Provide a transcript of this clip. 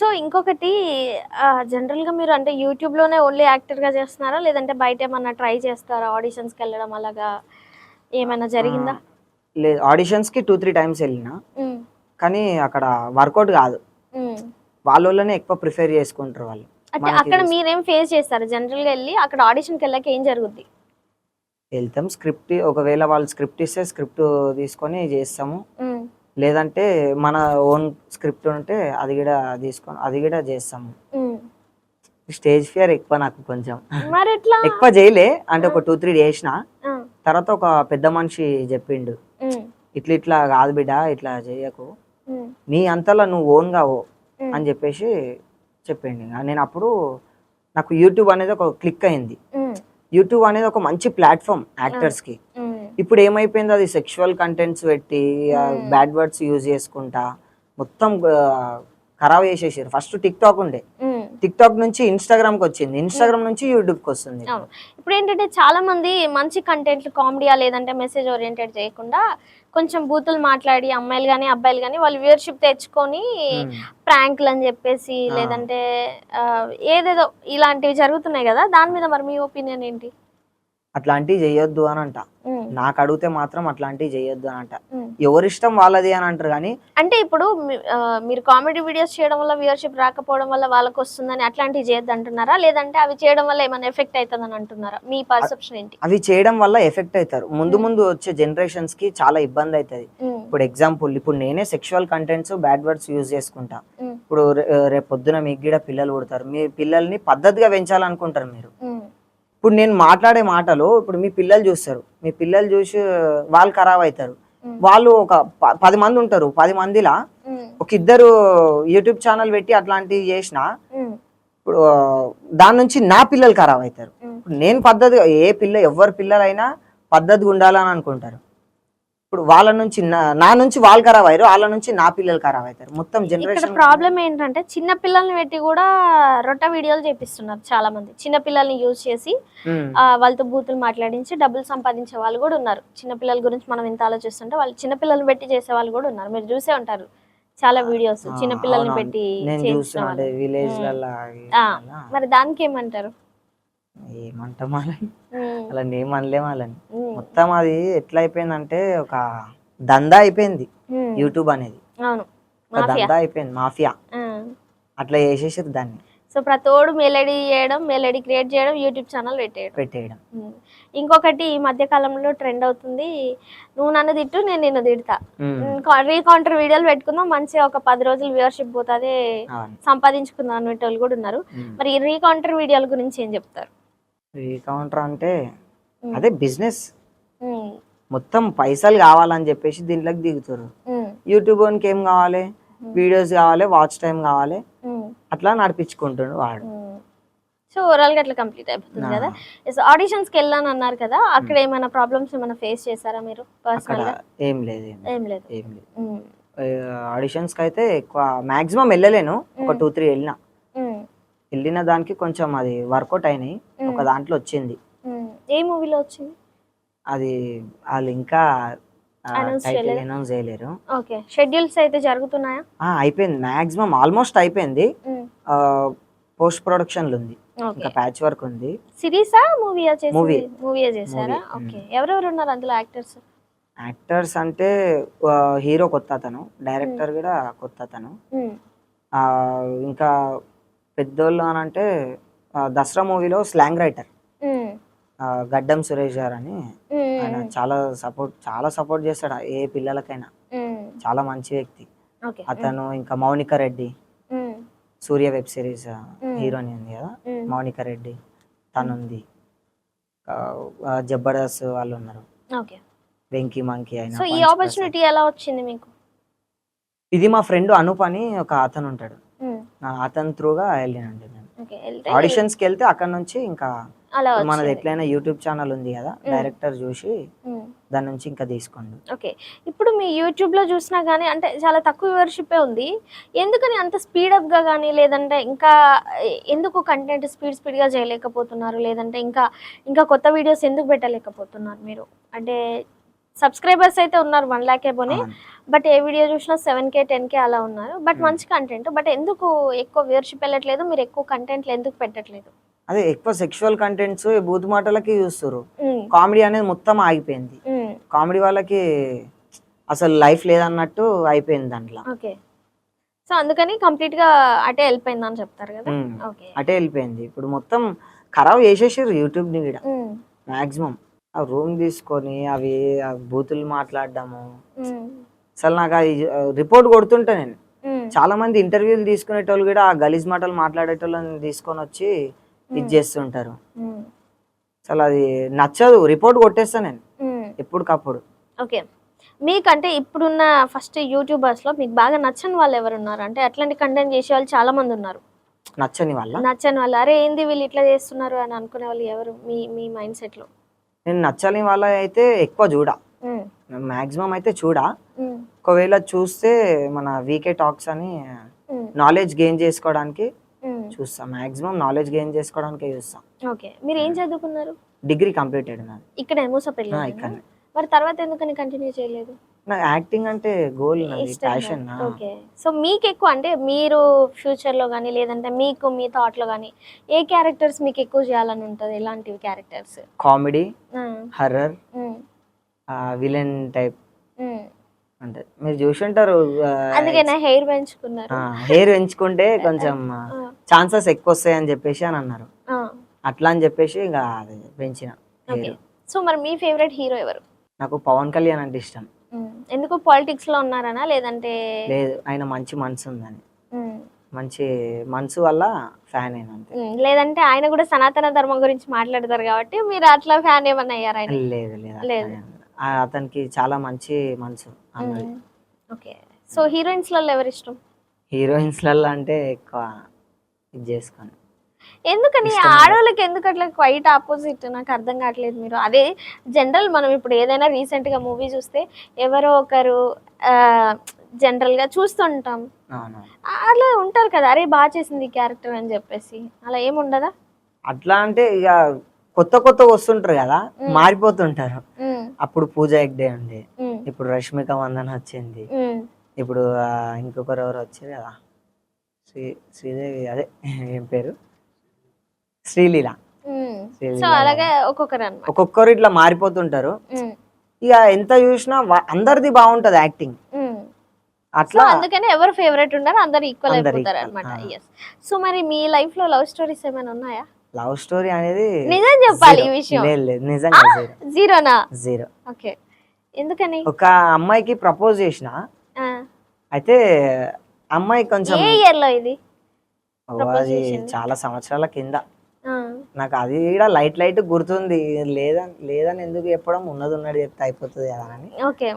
So ఇంకొకటి జనరల్గా మీరు అంటే యూట్యూబ్లోనే ఓన్లీ యాక్టర్గా చేస్తున్నారా? లేదంటే బయట ఏమన్నా ట్రై చేస్తారా? ఆడిషన్స్కి వెళ్ళడం అలాగా ఏమైనా జరిగిందా? లేదు. ఆడిషన్స్కి టూ త్రీ టైమ్స్ వెళ్ళిన. కానీ అక్కడ వర్కౌట్ కాదు. ఉమ్. వాళ్ళ వాళ్ళనే ఎక్కువ ప్రిఫర్ చేసుకుంటారు వాళ్ళు. అంటే అక్కడ మీరేం ఫేస్ చేస్తారు? జనరల్గా వెళ్ళి అక్కడ ఆడిషన్కి వెళ్ళాక ఏం జరుగుద్ది? వెళ్తాం. స్క్రిప్ట్ ఒకవేళ వాళ్ళు స్క్రిప్ట్ ఇస్తే స్క్రిప్ట్ తీసుకొని చేస్తాము. లేదంటే మన ఓన్ స్క్రిప్ట్ ఉంటే అది కూడా తీసుకొని అది కూడా చేస్తాము. స్టేజ్ ఫియర్ ఎక్కువ నాకు కొంచెం. ఎక్కువ చేయలే అంటే ఒక టూ త్రీ చేసిన తర్వాత ఒక పెద్ద మనిషి చెప్పిండు ఇట్లా ఇట్లా కాదు బిడ్డ ఇట్లా చేయకు. నీ అంతలా నువ్వు ఓన్గా ఓ అని చెప్పేసి చెప్పిండు. నేను అప్పుడు నాకు యూట్యూబ్ అనేది ఒక క్లిక్ అయింది. యూట్యూబ్ అనేది ఒక మంచి ప్లాట్ఫామ్ యాక్టర్స్కి. ఇప్పుడు ఏమైపోయింది? అది సెక్షువల్ కంటెంట్స్ పెట్టి Hmm. బ్యాడ్ వర్డ్స్ యూజ్ చేసుకుంటా మొత్తం ఖరాబ్ చేసేసారు. ఫస్ట్ టిక్ టాక్ ఉండే. టిక్ టాక్ నుంచి ఇన్స్టాగ్రామ్కి వచ్చింది ఇన్స్టాగ్రామ్ నుంచి యూట్యూబ్కి వస్తుంది. ఇప్పుడు ఏంటంటే చాలా మంది మంచి కంటెంట్ కామెడీయా లేదంటే మెసేజ్ ఓరియంటెడ్ చేయకుండా కొంచెం బూతులు మాట్లాడి అమ్మాయిలు కానీ అబ్బాయిలు కానీ వాళ్ళు వ్యూవర్షిప్ తెచ్చుకొని Hmm. ప్రాంక్లు అని చెప్పేసి. లేదంటే ఏదేదో ఇలాంటివి జరుగుతున్నాయి కదా. దాని మీద మరి మీ ఒపీనియన్ ఏంటి? అట్లాంటివి చేయొద్దు అని అంట నాకు అడిగితే మాత్రం అట్లాంటివి చేయొద్దు అని అంట. ఎవరిష్టం వాళ్ళది అని అంటారు కానీ అంటే ఇప్పుడు మీరు కామెడీ వీడియోస్ చేయడం వల్ల వ్యూవర్షిప్ రాకపోవడం వల్ల వాళ్ళకి వస్తుందని అట్లాంటివి చేయొద్దు అంటున్నారా? లేదంటే అవి చేయడం వల్ల ఏమైనా ఎఫెక్ట్ అవుతుందని అంటున్నారా? మీ పర్సెప్షన్ ఏంటి? అవి చేయడం వల్ల ఎఫెక్ట్ అవుతారు ముందు ముందు వచ్చే జనరేషన్స్కి చాలా ఇబ్బంది అవుతుంది ఇప్పుడు ఎగ్జాంపుల్ ఇప్పుడు నేనే sexual contents bad words use చేసుకుంటా. ఇప్పుడు రేపు పొద్దున మీకు కూడా పిల్లలు పుడతారు. మీ పిల్లల్ని పద్ధతిగా పెంచాలనుకుంటారు మీరు. ఇప్పుడు నేను మాట్లాడే మాటలు ఇప్పుడు మీ పిల్లలు చూస్తారు. మీ పిల్లలు చూసి వాళ్ళు ఖరాబ్ అవుతారు. వాళ్ళు ఒక పది మంది ఉంటారు. పది మందిలా ఒక ఇద్దరు యూట్యూబ్ ఛానల్ పెట్టి అట్లాంటివి చేసిన ఇప్పుడు దాని నుంచి నా పిల్లలు ఖరాబ్ అవుతారు. నేను పద్ధతి ఏ పిల్ల ఎవరి పిల్లలైనా పద్ధతిగా ఉండాలని అనుకుంటారు. ఇప్పుడు వాళ్ళ నుంచి నా నుంచి వాళ్ళు ఖరాబ్ అయ్యారు వాళ్ళ నుంచి నా పిల్లలు ఖరాబ్ అవుతారు. మొత్తం ఇక్కడ జనరేషన్ ప్రాబ్లం ఏంటంటే చిన్న పిల్లల్ని పెట్టి కూడా రొట్ట వీడియోలు చేపిస్తున్నారు చాలా మంది చిన్న పిల్లల్ని యూజ్ చేసి ఆ, వాళ్ళతో బూతులు మాట్లాడించి డబ్బులు సంపాదించే వాళ్ళు కూడా ఉన్నారు. చిన్న పిల్లల గురించి మనం ఇంత ఆలోచిస్తుంటే వాళ్ళు చిన్న పిల్లల్ని పెట్టి చేసే వాళ్ళు కూడా ఉన్నారు. మీరు చూసే ఉంటారు. చాలా వీడియోస్ చిన్న పిల్లల్ని పెట్టి మరి దానికి ఏమంటారు? ఏమంటాం వాళ్ళని? అలా ఏం అనలేం వాళ్ళని. మొత్తం అది ఎట్లా అయిపోయిందంటే ఒక దందా అయిపోయింది యూట్యూబ్ అనేది. అవును. ఒక మాఫియా. దందా అయిపోయింది మాఫియా. అట్లా చేసేసారు దాన్ని. సో ప్రతోడు మెలడీ చేయడం మెలడీ క్రియేట్ చేయడం యూట్యూబ్ ఛానల్ పెట్టేయడం. పెట్టేయడం. ఇంకొకటి ఈ మధ్య కాలంలో ట్రెండ్ అవుతుంది నువ్వు నన్ను తిట్టు నేను నిన్ను తిడతా. రీకౌంటర్ వీడియోలు పెట్టుకుందాం మంచిగా ఒక పది రోజులు వ్యూవర్షిప్ పోతుంది సంపాదించుకుందాం అనేటోళ్ళు కూడా ఉన్నారు. మరి ఈ రీకౌంటర్ వీడియోల గురించి ఏం చెప్తారు? ఈ కౌంటర్ అంటే. అదే బిజినెస్ మొత్తం పైసలు కావాలని చెప్పేసి దీంట్లోకి దిగుతారు. యూట్యూబ్ వానికి ఏం కావాలి? వీడియోస్ కావాలి వాచ్ టైం కావాలి. అట్లా నడిపించుకుంటుండు వాడు. సో ఓవరాల్గా అట్లా కంప్లీట్ అయిపోతుంది. కదా? ఆడిషన్స్కి వెళ్ళాను అన్నారు కదా అక్కడ ఏమైనా ప్రాబ్లమ్స్ ఏమైనా ఫేస్ చేశారా మీరు పర్సనల్గా? ఏం లేదు ఏం లేదు, ఏం లేదు. ఆడిషన్స్కి అయితే ఎక్కువ మాక్సిమం వెళ్ళలేను. ఒక. టూ త్రీ వెళ్ళిన. వెళ్ళిన దానికి కొంచెం అది వర్కౌట్ అయినాయి. ఒక దాంట్లో వచ్చింది. ఏ మూవీలో వచ్చింది? అది వాళ్ళు ఇంకా టైటిల్? అనౌన్స్ చేయలేరు. ఓకే. షెడ్యూల్స్ అయితే జరుగుతున్నాయా? ఆ, అయిపోయింది. మాక్సిమం ఆల్మోస్ట్ అయిపోయింది. పోస్ట్ ప్రొడక్షన్లు ఉంది. ఇంకా ప్యాచ్ వర్క్ ఉంది. సిరీసా మూవీయా చేసి Movie. మూవీయా చేశారా? ఓకే. ఎవరెవరు ఉన్నారు అందులో యాక్టర్స్ యాక్టర్స్ అంటే హీరో కొత్త అతను డైరెక్టర్ కూడా కొత్త అతను. ఇంకా పెద్దోళ్ళు అని అంటే దసరా మూవీలో స్లాంగ్ రైటర్. గడ్డం సురేష్ గారు అని ఆయన చాలా సపోర్ట్ చాలా సపోర్ట్ చేస్తాడు ఏ పిల్లలకైనా. చాలా మంచి వ్యక్తి. అతను ఇంకా Mounika Reddy. Surya web series heroine ఉంది కదా? మౌనిక రెడ్డి. తను ఉంది. ఆ, ఆ, జబర్దస్త్ వాళ్ళు ఉన్నారు. ఓకే. వెంకీ మంకీ అయినా సో ఈ ఆపర్చునిటీ ఎలా వచ్చింది మీకు. ఇది మా ఫ్రెండ్ అనూప్ అని ఒక అతను ఉంటాడు. అతని త్రూగా వెళ్ళినండి ఆడిషన్స్కి వెళ్తే అక్కడ నుంచి ఇంకా అలా మనది ఎట్లయినా యూట్యూబ్ ఛానల్ ఉంది కదా డైరెక్టర్ చూసి దాని నుంచి ఇంకా తీసుకోండి. ఓకే ఇప్పుడు మీ యూట్యూబ్లో చూసినా కానీ అంటే చాలా తక్కువ వ్యూవర్షిప్ ఉంది. ఎందుకని అంత స్పీడప్గా కానీ లేదంటే ఇంకా ఎందుకు కంటెంట్ స్పీడ్ స్పీడ్గా చేయలేకపోతున్నారు? లేదంటే ఇంకా ఇంకా కొత్త వీడియోస్ ఎందుకు పెట్టలేకపోతున్నారు మీరు? అంటే సబ్స్క్రైబర్స్ అయితే ఉన్నారు వన్ ల్యాక్ అవును. బట్ ఏ వీడియో చూసినా సెవెన్ కే టెన్ కే అలా ఉన్నారు. But Hmm. మంచి కంటెంట్ బట్ ఎందుకు ఎక్కువ వ్యూవర్షిప్ వెళ్ళట్లేదు? మీరు ఎక్కువ కంటెంట్లు ఎందుకు పెట్టట్లేదు? అదే ఎక్కువ సెక్షువల్ కంటెంట్స్ బూత్ మాటలకి చూస్తారు కామెడీ అనేది మొత్తం ఆగిపోయింది. కామెడీ వాళ్ళకి అసలు లైఫ్ లేదన్నట్టు అయిపోయింది దాంట్లో. ఓకే సో అందుకని కంప్లీట్గా అటే వెళ్ళిపోయింది అని చెప్తారు కదా. ఓకే అటే వెళ్ళిపోయింది. ఇప్పుడు మొత్తం ఖరాబ్ చేసేసారు యూట్యూబ్ని కూడా. ఉమ్, మాక్సిమం ఆ రూమ్ తీసుకొని అవి ఆ బూతులు మాట్లాడడము. అసలు నాకు అది రిపోర్ట్ కొడుతుంటా నేను. చాలా మంది ఇంటర్వ్యూలు తీసుకునేటోళ్ళు కూడా ఆ గలీజ్ మాటలు మాట్లాడేటోళ్ళని తీసుకొని వచ్చి ఇది చేస్తుంటారు. అసలు అది నచ్చదు రిపోర్ట్ కొట్టేస్తా నేను. ఎప్పటికప్పుడు ఓకే. మీకంటే ఇప్పుడున్న ఫస్ట్ యూట్యూబర్స్లో మీకు బాగా నచ్చని వాళ్ళు ఎవరు ఉన్నారు అంటే అట్లాంటి కంటెంట్ చేసే వాళ్ళు చాలా మంది ఉన్నారు. నచ్చని వల్ల నచ్చని వాళ్ళు. అరే ఏంది వీళ్ళు ఇట్లా చేస్తున్నారు అని అనుకునే వాళ్ళు ఎవరు? మీ మీ మైండ్ సెట్లో నేను నచ్చని వాళ్ళ అయితే ఎక్కువ చూడ. మాక్సిమం అయితే చూడా. ఒకవేళ చూస్తే మన వీకే టాక్స్ అని నాలెడ్జ్ గెయిన్ చేసుకోవడానికి. చూస్తా. మాక్సిమం నాలెడ్జ్ గెయిన్ చేసుకోవడానికి చూస్తా. ఓకే. మీరు ఏం చదువుకున్నారు? డిగ్రీ కంప్లీటెడ్ నాది. ఇక్కడే ఇక్కడనే. మరి తర్వాత ఎందుకని కంటిన్యూ చేయలేదు? నాకు యాక్టింగ్ అంటే గోల్ నాది ప్యాషన్ ఓకే. సో మీకు ఎక్కువ అంటే మీరు ఫ్యూచర్లో కానీ లేదంటే మీకు మీ థాట్లో కానీ ఏ క్యారెక్టర్స్ మీకు ఎక్కువ చేయాలని ఉంటుంది? ఎలాంటివి characters? Comedy horror villain type. అంటే మీరు చూసుంటారు అందుకే నా హెయిర్ పెంచుకున్నారు. హెయిర్ పెంచుకుంటే కొంచెం ఛాన్సెస్ ఎక్కువ వస్తాయి అని చెప్పేసి అని అన్నారు. అట్లా అని చెప్పేసి ఇంకా పెంచిన. సో మరి మీ ఫేవరెట్ హీరో ఎవరు? నాకు పవన్ కళ్యాణ్ అంటే ఇష్టం. ఎందుకు పాలిటిక్స్లో ఉన్నారనా? లేదంటే లేదు ఆయన మంచి మనసు ఉందని. మంచి మనసు వల్ల ఫ్యాన్ అయిన లేదంటే ఆయన కూడా సనాతన ధర్మం గురించి మాట్లాడతారు కాబట్టి మీరు అట్లా ఫ్యాన్ ఏమన్నా అయ్యారు ఆయన? లేదు లేదు అతనికి చాలా మంచి మనసు ఓకే. సో హీరోయిన్స్లలో ఎవరు ఇష్టం హీరోయిన్స్లలో అంటే ఎక్కువ ఇది చేసుకొని. ఎందుకని. ఆడవాళ్ళకి ఎందుకు అట్లా క్వైట్ ఆపోజిట్ నాకు అర్థం కావట్లేదు మీరు. అదే జనరల్ మనం ఇప్పుడు ఏదైనా రీసెంట్గా మూవీ చూస్తే ఎవరో ఒకరు జనరల్గా చూస్తుంటాం. అలా ఉంటారు కదా. అరే బాగా చేసింది క్యారెక్టర్ అని చెప్పేసి. అలా ఏమి ఉండదా? అట్లా అంటే ఇక కొత్త కొత్త వస్తుంటారు కదా. మారిపోతుంటారు. అప్పుడు పూజ ఎగ్డే ఉండే ఉమ్, ఇప్పుడు రష్మిక మందన వచ్చింది. ఇప్పుడు ఇంకొకరు ఎవరు వచ్చారు కదా. శ్రీ శ్రీదేవి అదే ఏం పేరు? శ్రీలీల. సో అలాగే ఒక్కొక్కరు ఒక్కొక్కరు ఇట్లా మారిపోతుంటారు. ఇక ఎంత చూసినా అందరిది బాగుంటది యాక్టింగ్. అట్లా అందుకని ఎవరు ఫేవరెట్ ఉండరు అందరు ఈక్వల్ అయిపోతారు అనమాట సో మరి మీ లైఫ్లో లవ్ స్టోరీస్ ఏమైనా ఉన్నాయా? లవ్ స్టోరీ అనేది నిజం చెప్పాలి ఈ. విషయం. నిజంగా జీరో. జీరోనా? జీరో. ఓకే. ఎందుకని? ఒక అమ్మాయికి ప్రపోజ్ చేసిన. అయితే అమ్మాయి కొంచెం ఏ ఇయర్లో ఇది? చాలా సంవత్సరాల కింద. నాకు అది కూడా లైట్ లైట్ గుర్తుంది. లేదని లేదని ఎందుకు చెప్పడం ఉన్నది ఉన్నది చెప్తే అయిపోతుంది కదా అని. ఓకే